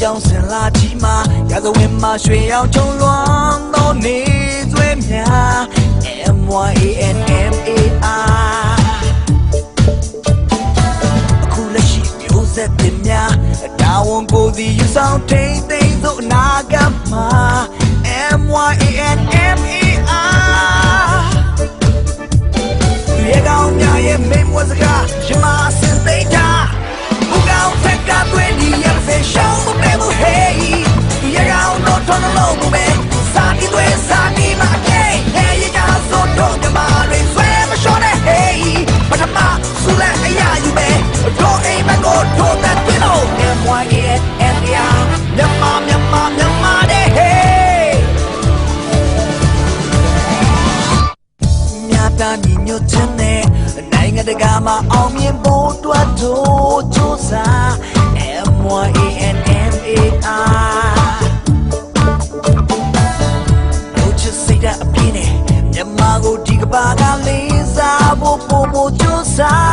ကြောင်ဆင်လာကြီးမှာရာဇဝင်မှာရွှေရောင်ချုံလွန်သောနေသွေးများ M Y A N M A R အခုလက်ရှိမျိုးဆက်တင်များတာဝန်ကိုယ်စီယူဆောင်ထိမ့်သိမ့်သို့အနာဂတ်မှာ M Y A N M A သားညီညွတ်ခြင်းနဲ့နိုင်ငံတကာမှာအောင်မြင်ဖို့အတွက်တို့စူးစမ်း MYANMAR တို့ချစ်စိတ်ဓာတ်အပြည့်နဲ့မြန်မာကိုဒီကဘာကလေးစားဖို့ပုံပုံစူးစမ်း